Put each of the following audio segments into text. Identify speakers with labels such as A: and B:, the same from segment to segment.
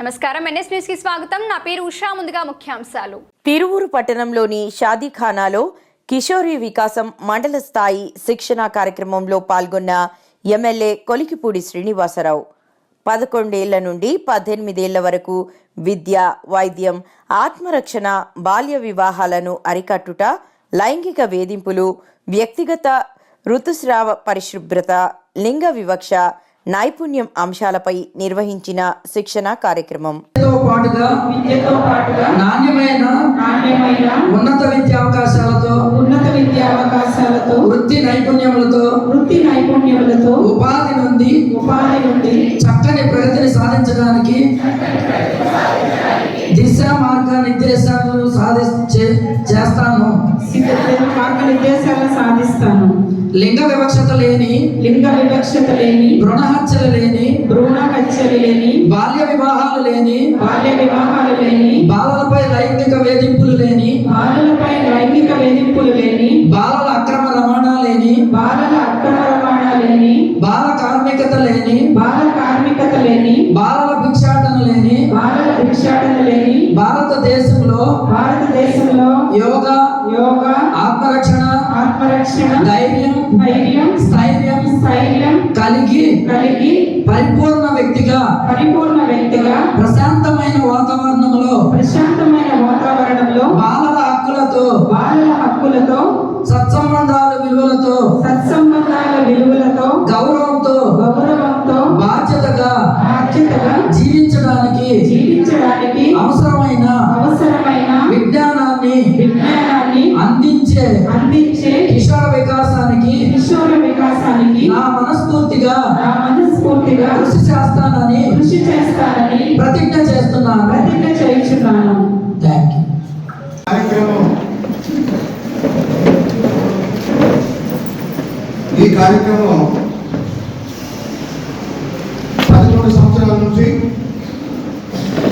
A: నమస్కారం. ఎన్ఎస్ న్యూస్కి స్వాగతం. నా పేరు ఉషా. ముందుగా ముఖ్యాంశాలు.
B: తిరువూరు పట్టణంలోని షాదీఖానాలో కిషోరి వికాసం మండల స్థాయి శిక్షణ కార్యక్రమంలో పాల్గొన్న ఎమ్మెల్యే కొలికిపూడి శ్రీనివాసరావు. పదకొండేళ్ళ నుండి పద్దెనిమిదేళ్ళ వరకు విద్య వైద్యం ఆత్మరక్షణ బాల్య వివాహాలను అరికట్టుట లైంగిక వేధింపులు వ్యక్తిగత ఋతుస్రావ పరిశుభ్రత లింగ వివక్ష నైపుణ్యం అంశాలపై నిర్వహించిన శిక్షణ కార్యక్రమం.
C: పాటుగా నాణ్యమైన
D: నాణ్యమైన
C: ఉన్నత విద్యా అవకాశాలతో
D: ఉన్నత విద్యా అవకాశాలతో
C: వృత్తి నైపుణ్యములతో
D: వృత్తి నైపుణ్యములతో
C: ఉపాధి నుండి
D: ఉపాధి నుండి
C: చక్కని ప్రగతిని సాధించడానికి దిశ మార్గ నిర్దేశాలను సాధించే చేస్తాను. లింగ వివక్షత లేని
D: లింగ వివక్షత లేని
C: భ్రూణ హత్యలు లేని
D: భ్రూణ హత్యలు లేని
C: బాల్య వివాహాలు లేని
D: బాల్య వివాహాలు లేని
C: బాలలపై లైంగిక వేధింపులు లేని
D: బాలలపై లైంగిక వేధింపులు లేని
C: బాలల అక్రమ రవాణా లేని
D: బాలల అక్రమ రవాణా లేని
C: బాల కార్మికత లేని
D: బాల కార్మికత లేని
C: బాలల భిక్షాటన లేని
D: బాలల భిక్షాటన లేని
C: భారతదేశంలో ధైర్యం
D: ధైర్యం
C: స్థైర్యం
D: స్థైర్యం
C: కలిగి
D: కలిగి
C: పరిపూర్ణ వ్యక్తిగా
D: పరిపూర్ణ వ్యక్తిగా
C: ప్రశాంతమైన వాతావరణంలో
D: ప్రశాంతమైన వాతావరణంలో
C: బాలల హక్కులతో
D: బాలల హక్కులతో
C: సత్సంబంధాల విలువలతో
D: సత్సంబంధాల విలువలతో
C: గౌరవంతో
D: గౌరవంతో
C: బాధ్యతగా
D: బాధ్యతగా
C: జీవించడానికి
D: జీవించడానికి
C: అవసరమైన
D: అవసరమైన
C: విజ్ఞానాన్ని
D: విజ్ఞానాన్ని
C: అందించే
D: అందించే
C: కిషోర వికాసానికి
D: కిషోర వికాసానికి
C: నా మనస్ఫూర్తిగా
D: నా మనస్ఫూర్తిగా
C: కృషి చేస్తానని
D: కృషి చేస్తానని
C: ప్రతిజ్ఞ చేస్తున్నాను.
D: ప్రతిజ్ఞ చేయించున్నాను
C: థ్యాంక్ యూ
E: కార్యక్రమం. ఈ కార్యక్రమం పదకొండు సంవత్సరాల నుంచి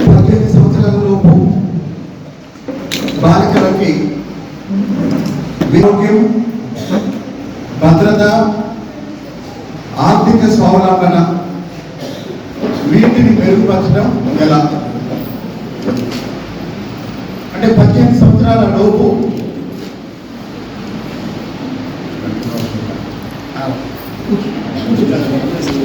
E: పద్దెనిమిది సంవత్సరాల లోపు బాలికలకి ఆరోగ్యం భద్రత ఆర్థిక స్వావలంబన వీటిని మెరుగుపరచడం ఎలా? అంటే పద్దెనిమిది సంవత్సరాల లోపు